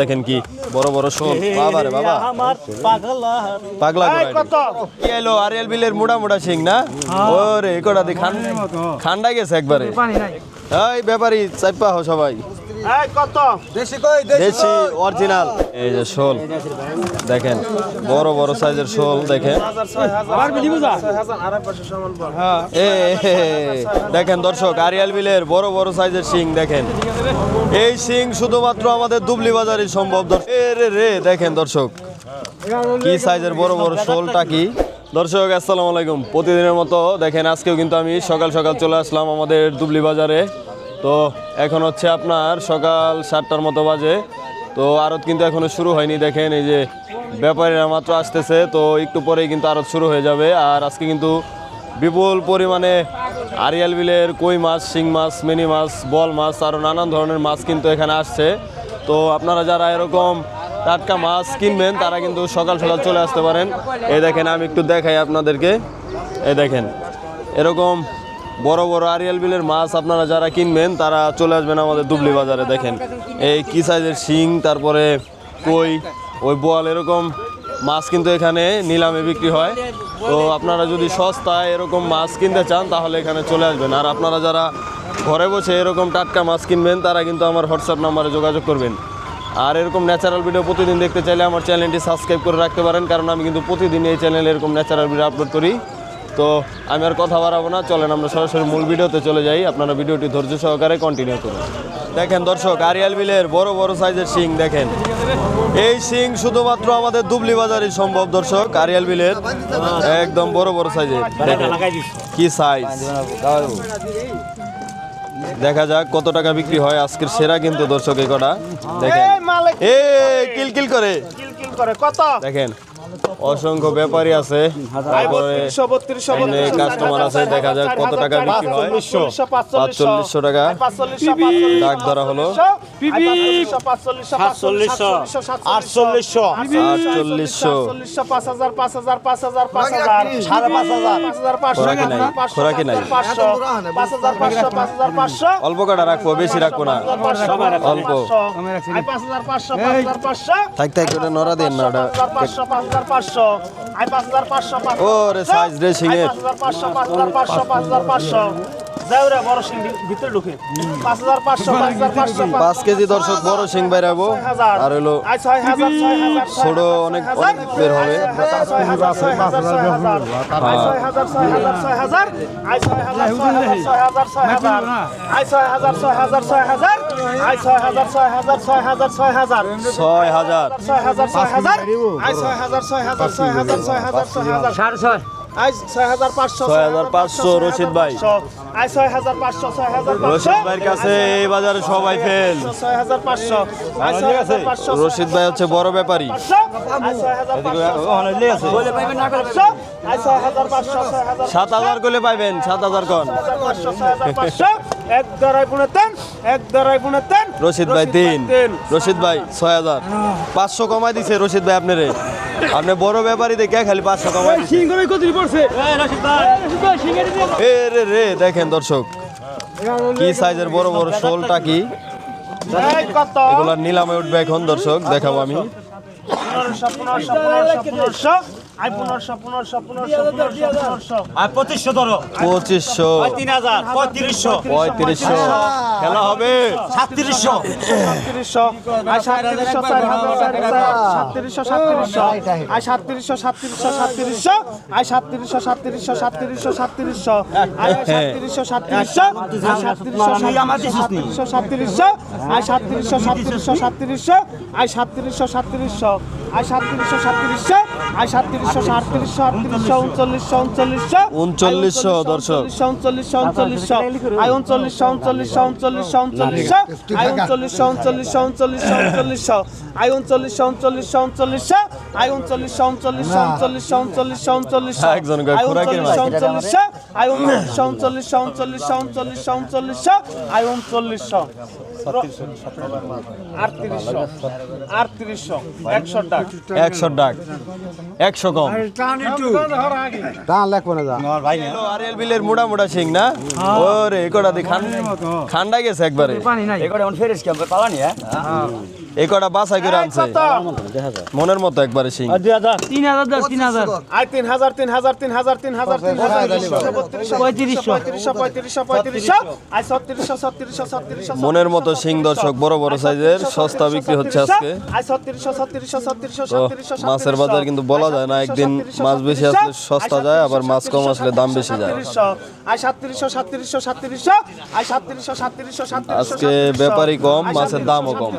দেখেন কি বড় বড় শোল। বাবা রে বাবা। আমার পাগলা পাগলা এই কত? কি এলো আরিয়াল বিলের মোড়া মোড়া সিং না? ওরে কোটা দি খান খান্ডা গেছে একবারে। এই ব্যাপারী চাইপা হো সবাই। এই কত? দেশি অরিজিনাল এই যে শোল দেখেন বড় বড় সাইজের শোল দেখেন। এ, দেখেন দর্শক আরিয়াল বিলের বড় বড় সাইজের শিং দেখেন। এই শিং শুধুমাত্র আমাদের দুবলি বাজারই সম্ভব দর্শক। এ রে রে দেখেন দর্শক কি সাইজের বড় বড় শোলটা কি? দর্শক আসসালামু আলাইকুম। প্রতিদিনের মতো দেখেন আজকেও কিন্তু আমি সকাল সকাল চলে আসলাম আমাদের দুবলি বাজারে। তো এখন হচ্ছে আপনার সকাল সাতটার মতো বাজে। তো আরত কিন্তু এখনও শুরু হয়নি, দেখেন এই যে ব্যাপারীরা মাত্র আসতেছে, তো একটু পরেই কিন্তু আড়ত শুরু হয়ে যাবে। আর আজকে কিন্তু বিপুল পরিমাণে আরিয়াল বিলের কই মাছ, শিং মাছ, মিনি মাছ, বল মাছ আরও নানান ধরনের মাছ কিন্তু এখানে আসছে। তো আপনারা যারা এরকম টাটকা মাছ কিনবেন, তারা কিন্তু সকাল সকাল চলে আসতে পারেন। এই দেখেন, আমি একটু দেখাই আপনাদেরকে। এই দেখেন, এরকম বড় বড় আরিয়াল বিলের মাছ আপনারা যারা কিনবেন, তারা চলে আসবেন আমাদের দুবলি বাজারে, দেখেন। এই কি সাইজের শিং, তারপরে কই, ওই বোয়াল, এরকম মাছ কিন্তু এখানে নিলামে বিক্রি হয়। তো আপনারা যদি সস্তায় এরকম মাছ কিনতে চান, তাহলে এখানে চলে আসবেন। আর আপনারা যারা ঘরে বসে এরকম টাটকা মাছ কিনবেন, তারা কিন্তু আমার হোয়াটসঅ্যাপ নাম্বারে যোগাযোগ করবেন। আর এরকম ন্যাচারাল ভিডিও প্রতিদিন দেখতে চাইলে আমার চ্যানেলটি সাবস্ক্রাইব করে রাখতে পারেন, কারণ আমি কিন্তু প্রতিদিন এই চ্যানেলে এরকম ন্যাচারাল ভিডিও আপলোড করি। তো আমি আর কথা বাড়াবো না। চলেন আমরা সরাসরি মূল ভিডিওতে চলে যাই। আপনারা ভিডিওটি ধৈর্য সহকারে কন্টিনিউ করুন। দেখেন দর্শক আরিয়াল বিলের বড় বড় সাইজের শিং দেখেন। এই শিং শুধুমাত্র আমাদের দুবলি বাজারে সম্ভব দর্শক। আরিয়াল বিলের একদম বড় বড় সাইজের কি সাইজ দেখা যাক কত টাকা বিক্রি হয় আজকের সেরা কিন্তু দর্শক এই কটা। দেখেন। এ কিলকিল করে। কিল কিল করে কত? দেখেন। অসংখ্য ব্যাপারী আছে কাস্টমার আছে দেখা যাক কত টাকা বিক্রি হয় পাঁচচল্লিশশো টাকা ডাক ধরা হলো আটচল্লিশশো আটচল্লিশশো পাঁচ হাজার পাঁচ হাজার পাঁচ হাজার পাঁচ হাজার সাড়ে পাঁচ হাজার পাঁচ হাজার পাঁচশো খোরাকি নাই, খোরাকি নাই। পাঁচশো পাঁচ হাজার পাঁচ হাজার পাঁচশো অল্প কাটা রাখব বেশি রাখব না অল্প পাঁচ হাজার পাঁচশো পাঁচশো থাক থাক ওটা নড়া দেন না ওটা পাঁচশো আই পাঁচ হাজার পাঁচশো পাঁচ ও রে সাইজ রে সিংয়ের পাঁচ হাজার পাঁচশো পাঁচ হাজার পাঁচশো পাঁচ হাজার পাঁচশো যাও রে বড় সিং ভিতরে ঢুকে পাঁচ হাজার পাঁচশো পাঁচ হাজার পাঁচশো পাঁচ কেজি দর্শক বড় সিং বাইরাবো হাজার আর হলো আই ছয় হাজার ছয় হাজার ছোট অনেক অনেক বের হবে ছয় হাজার ছয় হাজার ছয় হাজার ছয় হাজার ছয় হাজার ছয় হাজার ছয় হাজার ছয় হাজার আই ছয় হাজার ছয় হাজার ছয় হাজার ছয় হাজার ছয় হাজার ছয় হাজার ছয় হাজার হাজার ছয় হাজার ছয় হাজার ছয় হাজার ছয় হাজার ছয় হাজার সাড়ে ছয় আই ছয় হাজার পাঁচশো ছয় হাজার পাঁচশো, রশিদ ভাই। আই ছয় হাজার পাঁচশো ছয় হাজার রশিদ ভাইয়ের কাছে এই বাজারে সবাই ফেল ছয় হাজার পাঁচশো রশিদ ভাই হচ্ছে বড় ব্যাপারী সাত হাজার করলে পাইবেন সাত হাজার কন এক দরাই পুনে তেন এক দরাই পুনে তেন। রশিদ ভাই তিন। রশিদ ভাই ছয় হাজার। পাঁচশো কমাই দিছে রশিদ ভাই আপনারে। আপনি বড় ব্যাপারী দেখে খালি পাঁচশো কমাই দিছে। এ রে রে দেখেন দর্শক কি সাইজের বড় বড় শোলটা কি? এগুলা নিলামে উঠবে এখন দর্শক দেখাবো আমি। পনেরোশো পনেরোশো পনেরোশো পনেরোশো। আই পনেরোশো পনেরোশো পনেরোশো পনেরোশো পনেরোশো। আর পঁচিশশো ধরো। পঁচিশশো। তিন হাজার পঁয়ত্রিশশো। পঁয়ত্রিশশো। খেলা হবে। সাতত্রিশশো। সাতত্রিশশো। আই সাতত্রিশশো চার সাতত্রিশশো সাতত্রিশশো। আই সাতত্রিশশো সাতত্রিশশো সাতত্রিশশো। আই সাতত্রিশশো সাতত্রিশশো সাতত্রিশশো সাতত্রিশশো। আই সাতত্রিশশো সাতত্রিশশো। আই সাতত্রিশশো সাতত্রিশশো আই সাতত্রিশশো সাতত্রিশশো। সাতত্রিশশো আই সাতত্রিশশো। সাতত্রিশশো আই সাতত্রিশশো সাতত্রিশশো। আই সাতত্রিশশো সাতত্রিশশো আটত্রিশশো উনচল্লিশশো উনচল্লিশশো উনচল্লিশশো দর্শক উনচল্লিশশো উনচল্লিশশো আই উনচল্লিশশো উনচল্লিশশো উনচল্লিশশো উনচল্লিশশো আই উনচল্লিশশো উনচল্লিশশো উনচল্লিশশো উনচল্লিশশো আই উনচল্লিশশো উনচল্লিশশো উনচল্লিশশো আই উনচল্লিশশো উনচল্লিশশো উনচল্লিশশো উনচল্লিশশো উনচল্লিশশো আই উনচল্লিশশো। উনচল্লিশশো আই উনচল্লিশশো উনচল্লিশশো উনচল্লিশশো উনচল্লিশশো উনচল্লিশশো আই উনচল্লিশশো একশো গেছে একবারে বাসাই করে আনছে মনের মতো একবারে সিং তিন হাজার তিন হাজার তিন হাজার তিন হাজার তিন হাজার তিন হাজার তিন হাজার পঁয়ত্রিশশো পঁয়ত্রিশশো পঁয়ত্রিশশো পঁয়ত্রিশশো মনের মতো সিং দর্শক বড় বড় সাইজের সস্তা বিক্রি হচ্ছে আজকে মাছের বাজার কিন্তু বলা যায় না একদিন মাছ বেশি আসলে সস্তা যায় আবার মাছ কম আসলে দাম বেশি যায় আজকে ব্যাপারই কম, মাছের দামও কম।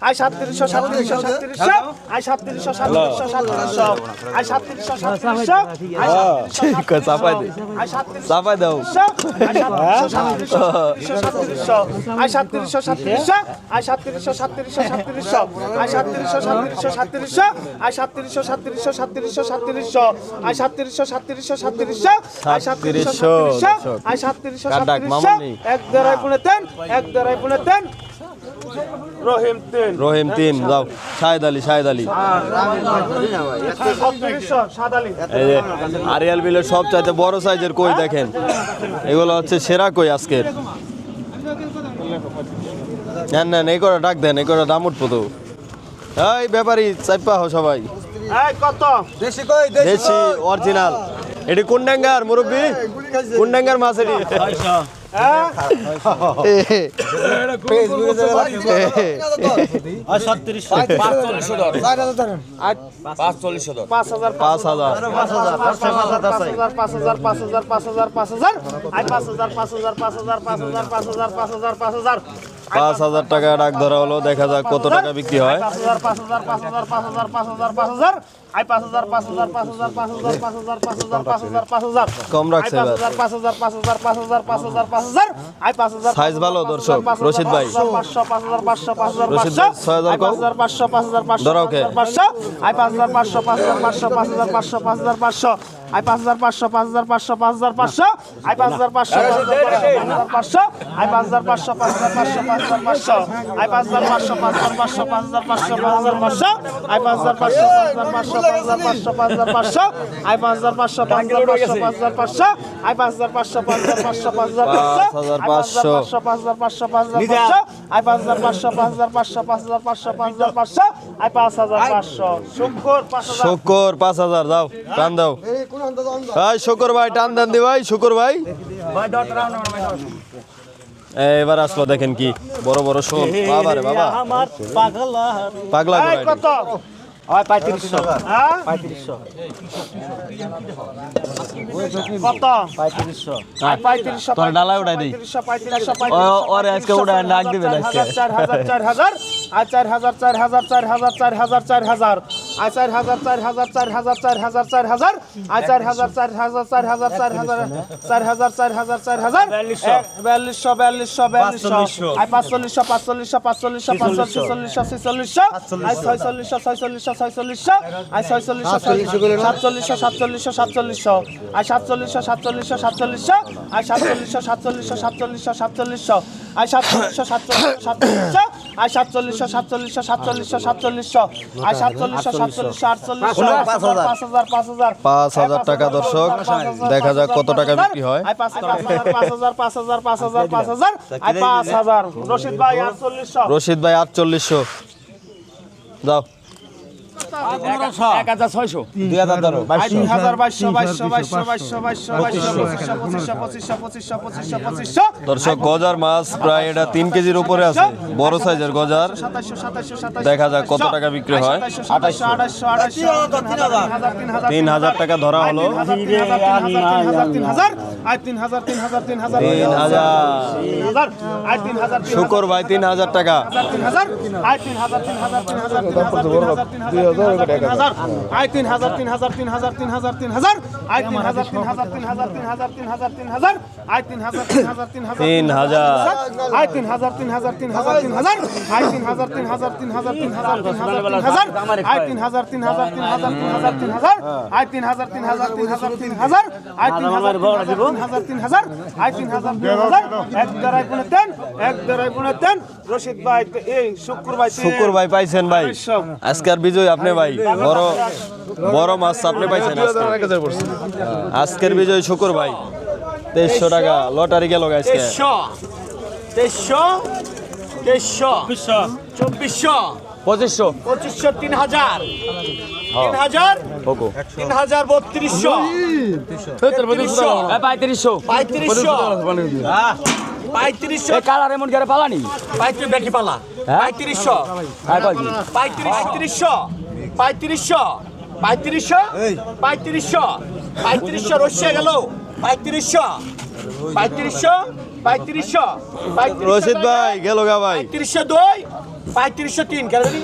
আই সাতত্রিশশো সাতত্রিশশো সাতত্রিশশো আই সাতত্রিশশো সাতত্রিশশো সাতত্রিশশো আই সাতত্রিশশো সাতত্রিশশো চাপাই দে চাপাই দাও আই সাতত্রিশশো সাতত্রিশশো আই সাতত্রিশশো সাতত্রিশশো সাতত্রিশশো আই সাতত্রিশশো সাতত্রিশশো সাতত্রিশশো আই সাতত্রিশশো সাতত্রিশশো সাতত্রিশশো সাতত্রিশশো আই সাতত্রিশশো সাতত্রিশশো সাতত্রিশশো আই সাতত্রিশশো সাতত্রিশশো আই সাতত্রিশশো ডাক? সাতত্রিশশো এক দেড়াই পুনে তেন এক দেড়াই পুনে তেন রহিম তিন রহিম তিন যাও শাহেদ আলী শাহেদ আলী আরিয়াল বিলের সব চাইতে বড় সাইজের কই দেখেন এগুলো হচ্ছে সেরা কই আজকের নেন নেন এই করে ডাক দেন এই করে দাম উঠবো তো এই ব্যাপারী চাইপা হো সবাই এই কত দেশি অরিজিনাল এটি কোন ড্যাঙ্গার মুরব্বী কোন ড্যাঙ্গার মাছ এটি হ্যাঁ পাঁচ হাজার পাঁচ হাজার টাকা ডাক ধরা হলো দেখা যাক কত টাকা বিক্রি হয় পাঁচ রাখছে সাইজ ভালো দর্শক রশিদ ভাই রশিদ ভাই ছয় হাজার পাঁচ ধরা ওকে পাঁচ হাজার পাঁচশো পাঁচ হাজার পাঁচশো পাঁচ হাজার পাঁচশো পাঁচ হাজার পাঁচশো পাঁচ হাজার পাঁচশো পাঁচ হাজার পাঁচশো পাঁচ হাজার পাঁচশো আই পাঁচ হাজার পাঁচশো পাঁচ হাজার পাঁচশো পাঁচ হাজার পাঁচশো আই পাঁচ হাজার পাঁচশো পাঁচ হাজার পাঁচশো আই পাঁচ হাজার পাঁচশো পাঁচ হাজার পাঁচশো পাঁচ হাজার পাঁচশো আই পাঁচ হাজার পাঁচশো পাঁচ হাজার পাঁচশো পাঁচ হাজার পাঁচশো পাঁচ হাজার পাঁচশো আই পাঁচ হাজার পাঁচশো পাঁচ হাজার পাঁচশো পাঁচ হাজার পাঁচশো পাঁচ হাজার পাঁচশো পাঁচ হাজার পাঁচশো আই পাঁচ হাজার পাঁচশো পাঁচ হাজার পাঁচশো পাঁচ হাজার পাঁচশো আই পাঁচ হাজার পাঁচশো পাঁচ হাজার পাঁচশো পাঁচ হাজার পাঁচশো পাঁচ হাজার পাঁচশো আই পাঁচ হাজার পাঁচশো শুক্র পাঁচ হাজার শুকর পাঁচ হাজার দাও টান দাও ভাই শুকর ভাই টান দেন দি ভাই শুকর ভাই। এবার আসলো দেখেন কি বড় বড় শোল। বাবা রে বাবা। পাগলা কত? ডালায় উঠাই দিই। ওরে আজকে উঠায় দিবেন চার হাজার চার হাজার আর চার হাজার চার হাজার চার হাজার চার হাজার চার হাজার। আর চার হাজার চার হাজার চার হাজার চার হাজার চার হাজার আর চার হাজার চার হাজার চার হাজার চার হাজার চার হাজার চার হাজার চার হাজার বিয়াল্লিশশো। বিয়াল্লিশশো বিয়াল্লিশশো বিয়াল্লিশশো পাঁচচল্লিশশো। পাঁচচল্লিশশো পাঁচচল্লিশশো পাঁচচল্লিশশো পাঁচচল্লিশশো ছেচল্লিশশো ছেচল্লিশশো আর ছয়চল্লিশশো ছয়চল্লিশশো ছয়চল্লিশশো আর ছয়চল্লিশশো সাতচল্লিশশো সাতচল্লিশশো সাতচল্লিশশো আর সাতচল্লিশশো সাতচল্লিশশো সাতচল্লিশশো আর সাতচল্লিশশো সাতচল্লিশশো সাতচল্লিশশো সাতচল্লিশশো আর সাতচল্লিশশো সাতচল্লিশশো সাতচল্লিশশো আর সাতচল্লিশশো সাতচল্লিশশো সাতচল্লিশশো সাতচল্লিশশো আর সাতচল্লিশশো পাঁচ হাজার টাকা দর্শক দেখা যাক কত টাকা বিক্রি হয় রশিদ ভাই আটচল্লিশশো যাও এক হাজার ছয়শো তিন হাজার বাইশশো বাইশশো বাইশশো বাইশশো বাইশশো বাইশশো পঁচিশশো পঁচিশশো পঁচিশশো পঁচিশশো পঁচিশশো পঁচিশশো দর্শক গজার মাছ প্রায় এটা তিন কেজির উপরে আছে বড় সাইজের গজার দেখা যাক কত টাকা বিক্রি হয়। তিন হাজার টাকা ধরা হলো তিন হাজার শুকর ভাই তিন হাজার টাকা তিন হাজার তিন হাজার তিন হাজার তিন হাজার তিন হাজার তিন তিন তিন আয় তিন হাজার তিন হাজার তিন হাজার তিন হাজার তিন হাজার আয় তিন হাজার তিন হাজার তিন হাজার তিন হাজার তিন হাজার তিন হাজার আয় তিন হাজার তিন হাজার তিন হাজার তিন হাজার আয় তিন হাজার তিন হাজার তিন হাজার তিন হাজার আয় তিন হাজার তিন হাজার তিন হাজার তিন হাজার তিন হাজার তিন হাজার তিন হাজার তিন হাজার তিন হাজার তিন হাজার আয় তিন হাজার তিন হাজার তিন হাজার তিন হাজার আয় তিন হাজার তিন হাজার তিন হাজার আয় তিন হাজার তিন হাজার এক দেড়াই এক গুণে দেন রশিদ ভাই এই শুক্র ভাই শুকুর ভাই পাইছেন ভাই আজকের বিজয় আপনি ভাই বড় বড় মাছ আপনি পাইছেন আজকের বিজয় শুকুর ভাই তেইশশো টাকা লটারি গেল আজকে। তেইশশো তেইশশো চব্বিশশো। পঁচিশশো। পঁচিশশো তিন হাজার তিন হাজার তিন হাজার বত্রিশশো তেত্রিশশো পঁয়ত্রিশশো। পঁয়ত্রিশশো। পঁয়ত্রিশশো। কালার এমন করে পালানি? পঁয়ত্রিশ বেটি পালা। পঁয়ত্রিশশো। হ্যাঁ পঁয়ত্রিশশো। পঁয়ত্রিশশো। পঁয়ত্রিশশো? পঁয়ত্রিশশো। পঁয়ত্রিশশো রসিয়া গেল। পঁয়ত্রিশশো। পঁয়ত্রিশশো পঁয়ত্রিশশো রশিদ ভাই গেল গা ভাই। পঁয়ত্রিশশো দুই পঁয়ত্রিশশো তিন কেন জানি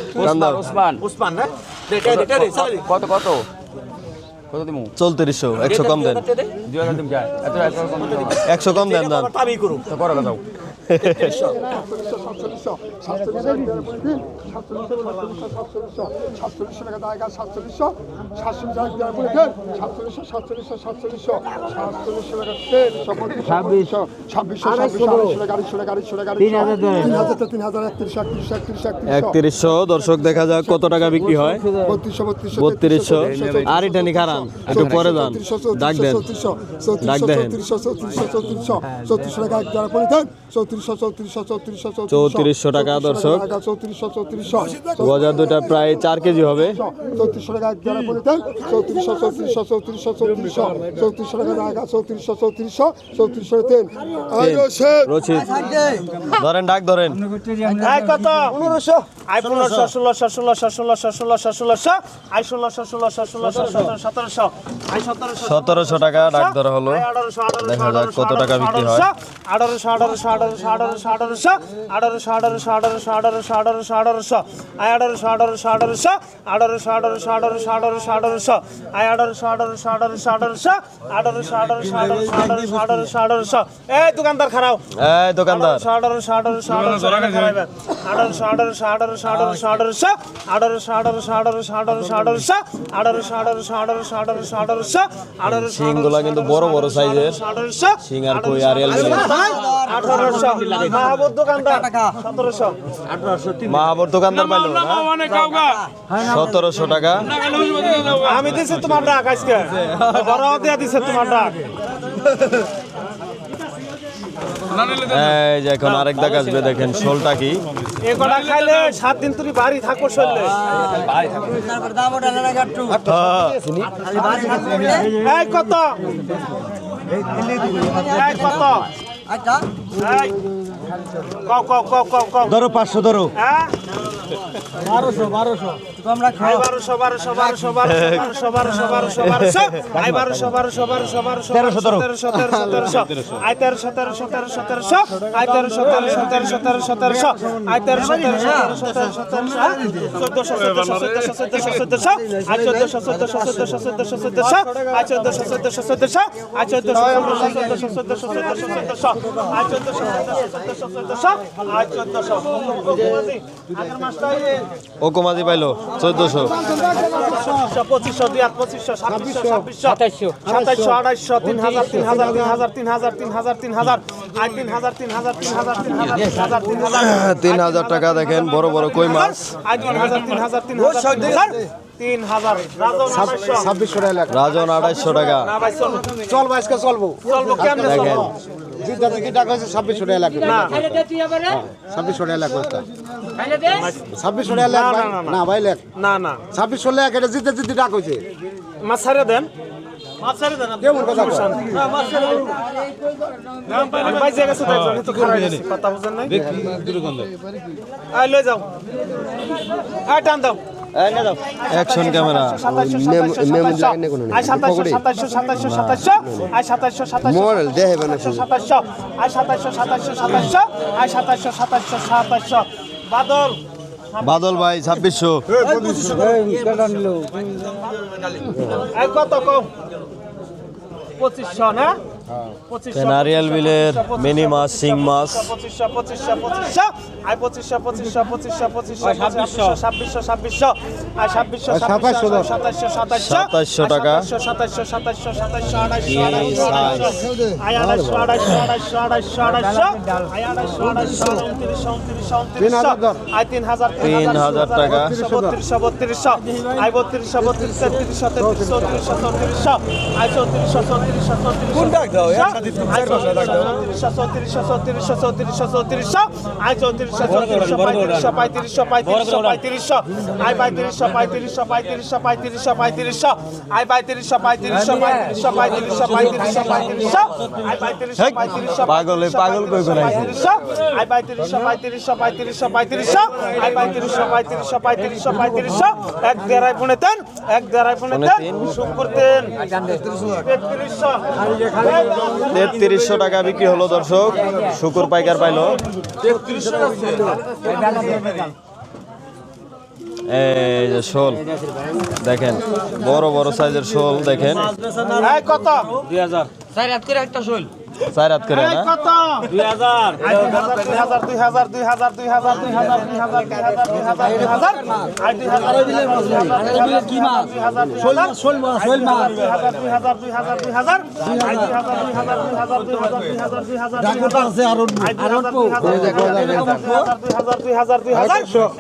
উসমান না? কত কত? কত দিমু? চৌত্রিশশো একশো কম দেন। দিম। একশো কম দেন তো করো দাও। সাতচল্লিশ সাতচল্লিশশো সাতচল্লিশশো সাতচল্লিশশো ছাব্বিশশো ছাব্বিশশো টাকা আড়াইশো তিন হাজার একত্রিশশো একত্রিশশো দর্শক দেখা যাক কত টাকা বিক্রি হয় বত্রিশশো বত্রিশশো বত্রিশশো আর এটা নি খারান একটু পরে যান ডাক দেন ডাক দেন। চৌত্রিশশো চৌত্রিশশো চৌত্রিশশো চৌত্রিশশো টাকা এক জায়গা দেন চৌত্রিশশো চৌত্রিশশো চৌত্রিশশো চৌত্রিশশো টাকা দর্শক। চৌত্রিশশো চৌত্রিশশো গজা দুটা প্রায় চার কেজি হবে। চৌত্রিশশো টাকা এক জায়গা পরে দেন চৌত্রিশশো চৌত্রিশশো চৌত্রিশশো চৌত্রিশশো। চৌত্রিশশো টাকা জায়গা চৌত্রিশশো চৌত্রিশশো চৌত্রিশশো তিন রচিত ধরেন ডাক ধরেন। আয় কত? পনেরোশো। আয় পনেরোশো ষোলোশো ষোলোশো ষোলোশো ষোলোশো ষোলোশো। আয় ষোলোশো ষোলোশো ষোলোশো সতেরো সতেরোশো। আয় সতেরোশো সতেরোশো। টাকা ডাক ধরা হলো। দেখা যাক কত টাকা বিক্রি হয়। আঠারোশো আঠারোশো আঠারোশো আঠারোশো আঠারোশো আঠারোশো আঠারোশো আঠারোশো আঠারোশো আঠারোশো আঠারোশো আয় আঠারোশো আঠারোশো আঠারোশো আঠারোশো আঠারোশো আঠারোশো আঠারোশো আঠারোশো আয় আঠারোশো আঠারোশো আঠারোশো আঠারোশো আঠারোশো আঠারোশো আঠারোশো আঠারোশো আঠারোশো আঠারোশো এই দোকানদার খারাপ এই দোকানদার আঠারোশো আঠারোশো আঠারোশো আঠারোশো আঠারোশো আঠারোশো আঠারোশো আঠারোশো আঠারোশো আঠারোশো আঠারোশো আঠারোশো আঠারোশো আঠারোশো আঠারোশো আঠারোশো আঠারোশো আঠারোশো আঠারোশো শিংগুলা কিন্তু বড় বড় সাইজের আঠারোশো শিং আর কই বিলের আঠারোশো মাহবুব দোকানদার সতেরোশো মাহাবর দোকানদার পাইলো না সতেরোশো টাকা আমি দিছি তোমার ডাক আজকে বড় দিয়া দিছে তোমার ডাক এই যে এখন আরেক দাগ আসবে দেখেন শোলটা কি এ খাইলে সাত দিন তুমি বাড়ি থাকো হ্যাঁ, কত কত 啊，走，来。ধরো পাঁচশো ধরো হ্যাঁ বারোশো বারোশো বারোশো বারোশো বারোশো বারোশো বারোশো বারোশো বারোশো আই বারোশো বারোশো বারোশো বারোশো তেরোশো তেরোশো তেরোশো তেরোশো আই তেরোশো তেরোশো তেরোশো তেরোশো আই তেরোশো তেরোশো তেরোশো তেরোশো তেরোশো আই তেরোশো তেরোশো তেরোশো তেরোশো তেরোশো চোদ্দশো চোদ্দশো চোদ্দশো চোদ্দশো চোদ্দশো চোদ্দশো চোদ্দশো চোদ্দশো চোদ্দশো আই চোদ্দশো চোদ্দশো চোদ্দশো আই চোদ্দশো চোদ্দশো চোদ্দশো চোদ্দশো চোদ্দশো চোদ্দশো আই চোদ্দশো চোদ্দশো চোদ্দশো ও কমাদি পাইলো চোদ্দশো পঁচিশশো দুই হাজার পঁচিশশো ছাব্বিশশো ছাব্বিশশো সাতাইশশো সাতাইশশো আড়াইশো তিন হাজার তিন হাজার তিন হাজার তিন হাজার তিন হাজার তিন হাজার আই তিন হাজার তিন হাজার তিন হাজার তিন হাজার তিন হাজার তিন হাজার তিন হাজার টাকা দেখেন বড় বড় কই মাছ তিন হাজার তিন হাজার তিন হাজার তিন হাজার ছাব্বিশশো টাকা লাগবে রাজন আড়াইশো টাকা। চলবো আজকে চলবো। চলবো কেমনে চলবো? জিদ্দা থেকে টাকা হয়েছে ছাব্বিশশো টাকা লাগবে না। ছাব্বিশশো টাকা লাগবে ছাব্বিশশো টাকা লাখ না, ভাই লাখ। না না। ছাব্বিশশো লাখ এটা জিতে জিতে টাকা হয়েছে। মাছ ছাড়িয়ে দেন। মাছ ছাড়িয়ে অ্যাকশন ক্যামেরা মেম লাগে না কোনো মডেল দেখে বানা সাতাশশো আর সাতাশশো সাতাশশো। সাতাশশো আর সাতাশশো সাতাশশো সাতাশশো বাদল। বাদল ভাই ছাব্বিশশো। কত কম? পঁচিশশো না? নারিয়াল বিলের মিনি মাছ শিং মাছ সাতাশশো টাকা তিন হাজার টাকা বত্রিশশো বত্রিশশো আয় বত্রিশশো বত্রিশশো তিরিশশো তেত্রিশশো তিরিশশো চৌত্রিশশো আয় চৌত্রিশশো চৌত্রিশশো চৌত্রিশশো চৌত্রিশশো চৌত্রিশশো চৌত্রিশশো চৌত্রিশশো আই চৌত্রিশশো চৌত্রিশশো পঁয়ত্রিশশো পঁয়ত্রিশশো পঁয়ত্রিশশো পঁয়ত্রিশশো আই পঁয়ত্রিশশো পঁয়ত্রিশশো পঁয়ত্রিশশো পঁয়ত্রিশশো পঁয়ত্রিশশো আই পঁয়ত্রিশশো পঁয়ত্রিশশো পঁয়ত্রিশশো পঁয়ত্রিশশো পঁয়ত্রিশশো পঁয়ত্রিশশো আই পঁয়ত্রিশশো পঁয়ত্রিশশো পাগল, পাগল কই? পঁয়ত্রিশশো আই পঁয়ত্রিশশো পঁয়ত্রিশশো পঁয়ত্রিশশো পঁয়ত্রিশশো আই পঁয়ত্রিশশো পঁয়ত্রিশশো পঁয়ত্রিশশো পঁয়ত্রিশশো এক দেড়াই পুনে দেন এক দেড়াই পুনে দেন শুক্র দেন তেত্রিশশো তেত্রিশশো টাকা বিক্রি হলো দর্শক। শুকুর পাইকার পাইল। শোল দেখেন বড় বড় সাইজের শোল দেখেন। কত? দুই হাজার। একটা শোল। চার হাত করে না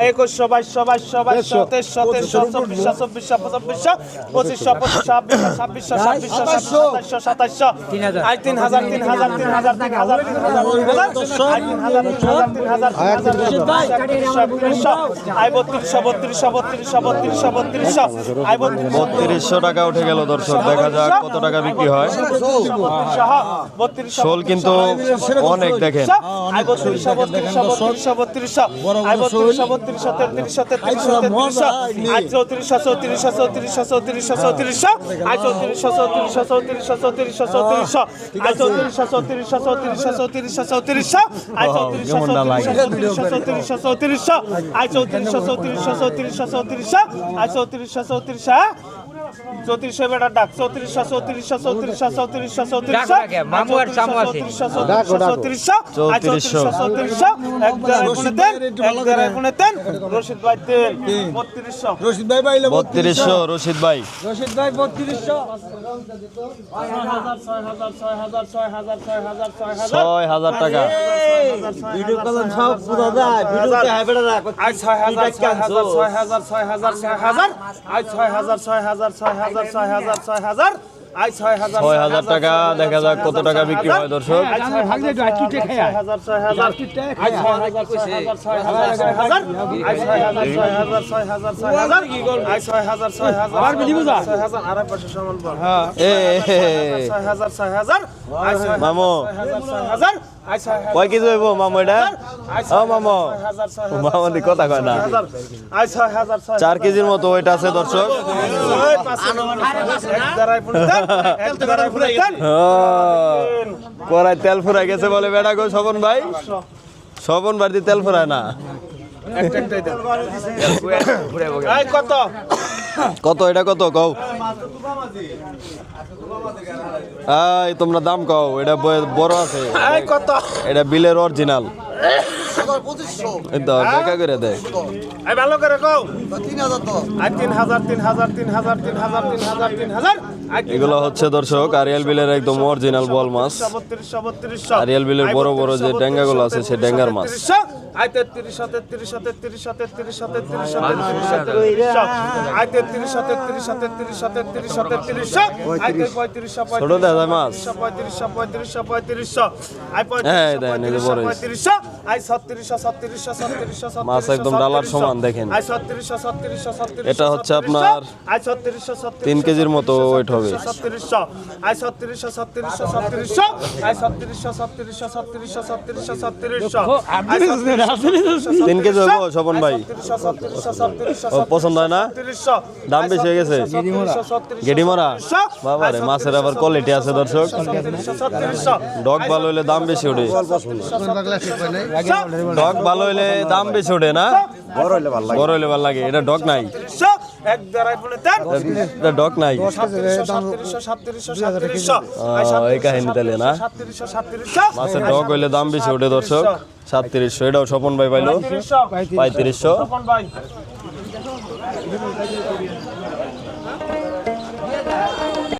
একুশশো বাইশশো বাইশশো বাইশশো তেইশশো তেইশশো চব্বিশশো চব্বিশশো পঁচিশশো পঁচিশশো পঁচিশশো ছাব্বিশশো ছাব্বিশশো ছাব্বিশশো সাতাইশশো সাতাইশশো আজ তিন হাজার তিন বত্রিশশো টাকা উঠে গেল দর্শক দেখা যাক কত টাকা বিক্রি হয়। শোল কিন্তু অনেক দেখেন। চৌত্রিশশো চৌত্রিশশো চৌত্রিশশো চৌত্রিশশো চৌত্রিশশো। চৌত্রিশশো চৌত্রিশশো চৌত্রিশশো চৌত্রিশশো চৌত্রিশশো চৌত্রিশশো আই চৌত্রিশশো চৌত্রিশশো চৌত্রিশশো চৌত্রিশশো আই চৌত্রিশশো চৌত্রিশশো চৌত্রিশশো চৌত্রিশশো আই চৌত্রিশশো চৌত্রিশশো চৌত্রিশশো বেটার ডাক চৌত্রিশশো চৌত্রিশশো চৌত্রিশশো চৌত্রিশশো চৌত্রিশশো চৌত্রিশশো চৌত্রিশশো চৌত্রিশশো চৌত্রিশশো এক দেড়াই গুণে দেন এক দেড়াই গুণে দেন রশিদ ভাই দেন বত্রিশশো বত্রিশশো রশিদ ভাই ছয় হাজার টাকা আই ছয় হাজার ছয় হাজার ছয় হাজার ছয় হাজার ছয় হাজার আই ছয় হাজার ছয় হাজার ছয় হাজার ছয় হাজার ছয় হাজার আই ছয় হাজার ছয় হাজার টাকা যাক কত টাকা বিক্রি হয় দর্শক আই ছয় হাজার ছয় হাজার ছয় হাজার আই ছয় হাজার ছয় হাজার ছয় হাজার ছয় হাজার আই ছয় হাজার ছয় হাজার ছয় হাজার ছয় দেখা যাক কত টাকা মামো কয় কেজি হইব মামু এটা? ও মামু। মামু কথা কয় না। চার কেজির মতো ওইটা আছে, দর্শক। কড়াই তেল ফুরাই গেছে বলে বেটা গো শোভন ভাই। শোভন বাড়িতে তেল ফুরায় না। কত? কত এটা কত? কও। এই তোমরা দাম কও। এটা বড় আছে। কত? এটা বিলের অরিজিনাল দেখা করে দেখ। ভালো করে কও। তিন হাজার দশ। আর তিন হাজার তিন হাজার তিন হাজার তিন হাজার তিন হাজার তিন হাজার। এগুলো হচ্ছে দর্শক আরিয়াল বিলের একদম অরিজিনাল বল মাছ আরিয়াল বিলের বড় বড় যে ডেঙ্গাগুলো আছে সে ডেঙ্গার মাছ আয় তেত্রিশ তেত্রিশ তেত্রিশ তেত্রিশ তেত্রিশ তেত্রিশ আয় তেত্রিশ তেত্রিশ তেত্রিশ তেত্রিশ তেত্রিশ আয় পঁয়ত্রিশ। পঁয়ত্রিশ পঁয়ত্রিশ পঁয়ত্রিশ পঁয়ত্রিশ পঁয়ত্রিশ আয় পঁয়ত্রিশ পঁয়ত্রিশ পঁয়ত্রিশ আই হ্যাঁ, ছত্রিশশো ছত্রিশশো ছত্রিশশো মাছ একদম ডালার সমান দেখেন। আই ছত্রিশশো ছত্রিশশো এটা হচ্ছে আপনার আই ছত্রিশশো তিন কেজির মতো weight হবে। ছত্রিশশো আই ছত্রিশশো ছত্রিশশো ছত্রিশশো আই ছত্রিশশো ছত্রিশশো ছত্রিশশো ছত্রিশশো ছত্রিশশো তিন কেজি হব স্বপন ভাই পছন্দ হয় না দাম বেশি হয়ে গেছে গেডি মারা বাবা রে মাছের আবার কোয়ালিটি আছে দর্শক ডগ ভালো হইলে দাম বেশি ওঠে ডগ ভালো হইলে দাম বেশি ওঠে না? বড় হইলে ভালো লাগে। এটা ডগ নাই। এক দেড়াই বলে দেন। এটা ডগ নাই। এই কাহিনী তাহলে না? মাছের ডগ হইলে দাম বেশি ওঠে দর্শক। সাতত্রিশশো। এটাও স্বপন ভাই পাইলো। সাতত্রিশশো পঁয়ত্রিশশো। ভাই।